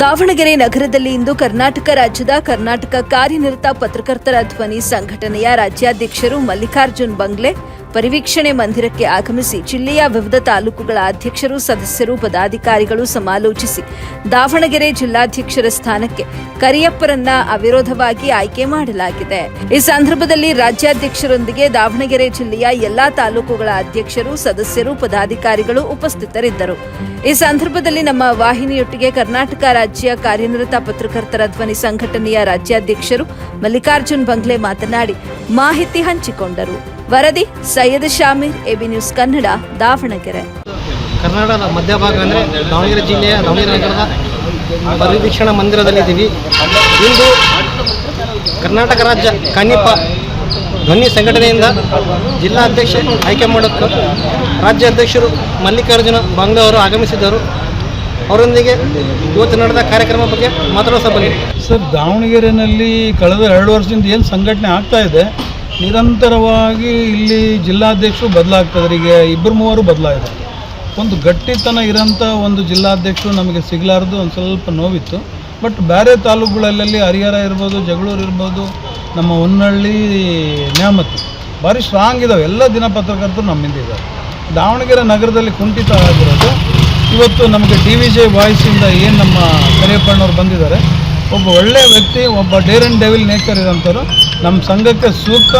ದಾವಣಗೆರೆ ನಗರದಲ್ಲಿ ಇಂದು ಕರ್ನಾಟಕ ರಾಜ್ಯದ ಕರ್ನಾಟಕ ಕಾರ್ಯನಿರತ ಪತ್ರಕರ್ತರ ಧ್ವನಿ ಸಂಘಟನೆಯ ರಾಜ್ಯಾಧ್ಯಕ್ಷರು ಮಲ್ಲಿಕಾರ್ಜುನ್ ಬಂಗ್ಲೆ ಪರಿವೀಕ್ಷಣೆ ಮಂದಿರಕ್ಕೆ ಆಗಮಿಸಿ ಜಿಲ್ಲೆಯ ವಿವಿಧ ತಾಲೂಕುಗಳ ಅಧ್ಯಕ್ಷರು, ಸದಸ್ಯರು, ಪದಾಧಿಕಾರಿಗಳು ಸಮಾಲೋಚಿಸಿ ದಾವಣಗೆರೆ ಜಿಲ್ಲಾಧ್ಯಕ್ಷರ ಸ್ಥಾನಕ್ಕೆ ಕರಿಯಪ್ಪರನ್ನ ಅವಿರೋಧವಾಗಿ ಆಯ್ಕೆ ಮಾಡಲಾಗಿದೆ. ಈ ಸಂದರ್ಭದಲ್ಲಿ ರಾಜ್ಯಾಧ್ಯಕ್ಷರೊಂದಿಗೆ ದಾವಣಗೆರೆ ಜಿಲ್ಲೆಯ ಎಲ್ಲಾ ತಾಲೂಕುಗಳ ಅಧ್ಯಕ್ಷರು, ಸದಸ್ಯರು, ಪದಾಧಿಕಾರಿಗಳು ಉಪಸ್ಥಿತರಿದ್ದರು. ಈ ಸಂದರ್ಭದಲ್ಲಿ ನಮ್ಮ ವಾಹಿನಿಯೊಟ್ಟಿಗೆ ಕರ್ನಾಟಕ ರಾಜ್ಯ ಕಾರ್ಯನಿರತ ಪತ್ರಕರ್ತರ ಧ್ವನಿ ಸಂಘಟನೆಯ ರಾಜ್ಯಾಧ್ಯಕ್ಷರು ಮಲ್ಲಿಕಾರ್ಜುನ್ ಬಂಗ್ಲೆ ಮಾತನಾಡಿ ಮಾಹಿತಿ ಹಂಚಿಕೊಂಡರು. ವರದಿ ಸೈಯದ್ ಶಾಮೀರ್ ಎಬಿ ನ್ಯೂಸ್ ಕನ್ನಡ ದಾವಣಗೆರೆ. ಕರ್ನಾಟಕದ ಮಧ್ಯಭಾಗ ಅಂದರೆ ದಾವಣಗೆರೆ ಜಿಲ್ಲೆಯ ದಾವಣಗೆರೆ ನಗರದ ಪರಿವೀಕ್ಷಣಾ ಮಂದಿರದಲ್ಲಿದ್ದೀವಿ. ಇಂದು ಕರ್ನಾಟಕ ರಾಜ್ಯ ಕನಿಪ ಧ್ವನಿ ಸಂಘಟನೆಯಿಂದ ಜಿಲ್ಲಾಧ್ಯಕ್ಷ ಆಯ್ಕೆ ಮಾಡಕ್ಕೆ ರಾಜ್ಯ ಅಧ್ಯಕ್ಷರು ಮಲ್ಲಿಕಾರ್ಜುನ ಬಾಂಗ್ಲ ಅವರು ಆಗಮಿಸಿದ್ದರು. ಅವರೊಂದಿಗೆ ಇವತ್ತು ನಡೆದ ಕಾರ್ಯಕ್ರಮ ಬಗ್ಗೆ ಮಾತಾಡೋ ಸಭೆ ಸರ್ ದಾವಣಗೆರೆಯಲ್ಲಿ ಕಳೆದ ಎರಡು ವರ್ಷದಿಂದ ಏನು ಸಂಘಟನೆ ಆಗ್ತಾ ಇದೆ? ನಿರಂತರವಾಗಿ ಇಲ್ಲಿ ಜಿಲ್ಲಾಧ್ಯಕ್ಷರು ಬದಲಾಗ್ತದೆ. ಈಗ ಇಬ್ಬರು ಮೂವರು ಬದಲಾಗಿದೆ ಒಂದು ಗಟ್ಟಿತನ ಇರೋಂಥ ಒಂದು ಜಿಲ್ಲಾಧ್ಯಕ್ಷರು ನಮಗೆ ಸಿಗಲಾರ್ದು ಒಂದು ಸ್ವಲ್ಪ ನೋವಿತ್ತು. ಬಟ್ ಬೇರೆ ತಾಲೂಕುಗಳಲ್ಲಿ ಹರಿಹರ ಇರ್ಬೋದು, ಜಗಳೂರು ಇರ್ಬೋದು, ನಮ್ಮ ಹೊನ್ನಳ್ಳಿ ನ್ಯಾಮತಿ ಭಾರಿ ಸ್ಟ್ರಾಂಗ್ ಇದ್ದಾವೆ ಎಲ್ಲ ದಿನ ಪತ್ರಕರ್ತರು ನಮ್ಮಿಂದ ಇದ್ದಾರೆ. ದಾವಣಗೆರೆ ನಗರದಲ್ಲಿ ಕುಂಠಿತ ಆಗಿರೋದು. ಇವತ್ತು ನಮಗೆ ಡಿ ವಿ ಜೆ ವಾಯ್ಸಿಂದ ಏನು ನಮ್ಮ ಕರಿಯಪ್ಪಣ್ಣವ್ರು ಬಂದಿದ್ದಾರೆ. ಒಬ್ಬ ಒಳ್ಳೆಯ ವ್ಯಕ್ತಿ, ಒಬ್ಬ ಡೇರ್ ಆ್ಯಂಡ್ ಡೆವಿಲ್ ನೇಚರ್ ಇರೋಂಥವ್ರು, ನಮ್ಮ ಸಂಘಕ್ಕೆ ಸೂಕ್ತ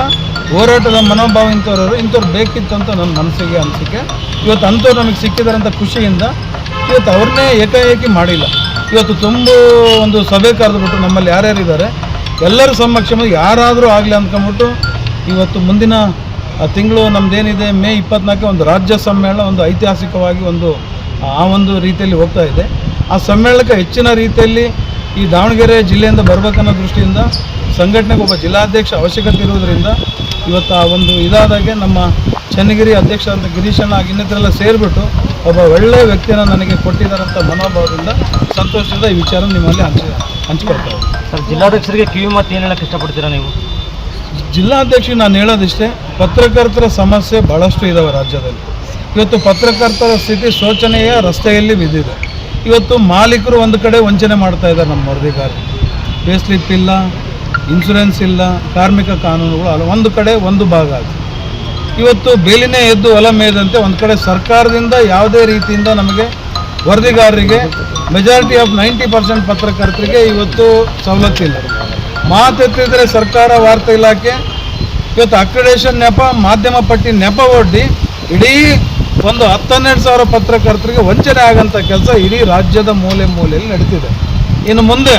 ಹೋರಾಟದ ಮನೋಭಾವ ಇಂಥವ್ರವರು, ಇಂಥವ್ರು ಬೇಕಿತ್ತು ಅಂತ ನನ್ನ ಮನಸ್ಸಿಗೆ ಅನಿಸಿಕೆ. ಇವತ್ತು ಅಂಥವ್ರು ನಮಗೆ ಸಿಕ್ಕಿದಾರಂಥ ಖುಷಿಯಿಂದ ಇವತ್ತು ಅವ್ರನ್ನೇ ಏಕಾಏಕಿ ಮಾಡಿಲ್ಲ. ಇವತ್ತು ತುಂಬ ಒಂದು ಸಭೆ ಕರೆದುಬಿಟ್ಟು ನಮ್ಮಲ್ಲಿ ಯಾರ್ಯಾರಿದ್ದಾರೆ ಎಲ್ಲರ ಸಮಕ್ಷಮ ಯಾರಾದರೂ ಆಗಲಿ ಅಂದ್ಕೊಂಬಿಟ್ಟು ಇವತ್ತು ಮುಂದಿನ ತಿಂಗಳು ನಮ್ಮದೇನಿದೆ ಮೇ ಇಪ್ಪತ್ನಾಲ್ಕು ಒಂದು ರಾಜ್ಯ ಸಮ್ಮೇಳನ, ಒಂದು ಐತಿಹಾಸಿಕವಾಗಿ ಒಂದು, ಆ ಒಂದು ರೀತಿಯಲ್ಲಿ ಹೋಗ್ತಾ ಇದೆ. ಆ ಸಮ್ಮೇಳನಕ್ಕೆ ಹೆಚ್ಚಿನ ರೀತಿಯಲ್ಲಿ ಈ ದಾವಣಗೆರೆ ಜಿಲ್ಲೆಯಿಂದ ಬರಬೇಕನ್ನೋ ದೃಷ್ಟಿಯಿಂದ ಸಂಘಟನೆಗೆ ಒಬ್ಬ ಜಿಲ್ಲಾಧ್ಯಕ್ಷ ಅವಶ್ಯಕತೆ ಇರುವುದರಿಂದ ಇವತ್ತು ಆ ಒಂದು ಇದಾದಾಗೆ ನಮ್ಮ ಚನ್ನಗಿರಿ ಅಧ್ಯಕ್ಷ ಅಂತ ಗಿರೀಶಣ್ಣ ಇನ್ನಿತರೆಲ್ಲ ಸೇರಿಬಿಟ್ಟು ಒಬ್ಬ ಒಳ್ಳೆಯ ವ್ಯಕ್ತಿಯನ್ನು ನನಗೆ ಕೊಟ್ಟಿದ್ದಾರಂಥ ಮನೋಭಾವದಿಂದ ಸಂತೋಷದಿಂದ ಈ ವಿಚಾರ ನಿಮ್ಮಲ್ಲಿ ಹಂಚಿ ಹಂಚಿಕೊಳ್ತೇವೆ ಸರ್ ಜಿಲ್ಲಾಧ್ಯಕ್ಷರಿಗೆ ಕಿವಿ ಮಾತು ಏನು ಹೇಳಕ್ಕೆ ಇಷ್ಟಪಡ್ತೀರಾ ನೀವು? ಜಿಲ್ಲಾಧ್ಯಕ್ಷ ನಾನು ಹೇಳೋದಿಷ್ಟೇ ಪತ್ರಕರ್ತರ ಸಮಸ್ಯೆ ಭಾಳಷ್ಟು ಇದ್ದಾವೆ ರಾಜ್ಯದಲ್ಲಿ. ಇವತ್ತು ಪತ್ರಕರ್ತರ ಸ್ಥಿತಿ ಶೋಚನೀಯ ರಸ್ತೆಯಲ್ಲಿ ಬಿದ್ದಿದೆ. ಇವತ್ತು ಮಾಲೀಕರು ಒಂದು ಕಡೆ ವಂಚನೆ ಮಾಡ್ತಾ ಇದ್ದಾರೆ ನಮ್ಮ ವರದಿಗಾರರು. ಪೇ ಸ್ಲಿಪ್ ಇಲ್ಲ ಇನ್ಶೂರೆನ್ಸ್ ಇಲ್ಲ, ಕಾರ್ಮಿಕ ಕಾನೂನುಗಳು ಅಲ್ಲ, ಒಂದು ಕಡೆ ಒಂದು ಭಾಗ ಇವತ್ತು ಬೇಲಿನೇ ಎದ್ದು ಹೊಲ ಮೇದಂತೆ ಒಂದು ಕಡೆ ಸರ್ಕಾರದಿಂದ ಯಾವುದೇ ರೀತಿಯಿಂದ ನಮಗೆ ವರದಿಗಾರರಿಗೆ ಮೆಜಾರಿಟಿ ಆಫ್ ನೈಂಟಿ ಪರ್ಸೆಂಟ್ ಪತ್ರಕರ್ತರಿಗೆ ಇವತ್ತು ಸವಲತ್ತಿಲ್ಲ ಮಾತೆತ್ತಿದ್ರೆ ಸರ್ಕಾರ ವಾರ್ತಾ ಇಲಾಖೆ, ಇವತ್ತು ಅಕ್ರಿಡೇಷನ್ ನೆಪ, ಮಾಧ್ಯಮ ಪಟ್ಟಿ ನೆಪ ಒಡ್ಡಿ, ಇಡೀ ಒಂದು ಹತ್ತನ್ನೆರಡು ಸಾವಿರ ಪತ್ರಕರ್ತರಿಗೆ ವಂಚನೆ ಆಗಂತ ಕೆಲಸ ಇಡೀ ರಾಜ್ಯದ ಮೂಲೆ ಮೂಲೆಯಲ್ಲಿ ನಡೀತಿದೆ. ಇನ್ನು ಮುಂದೆ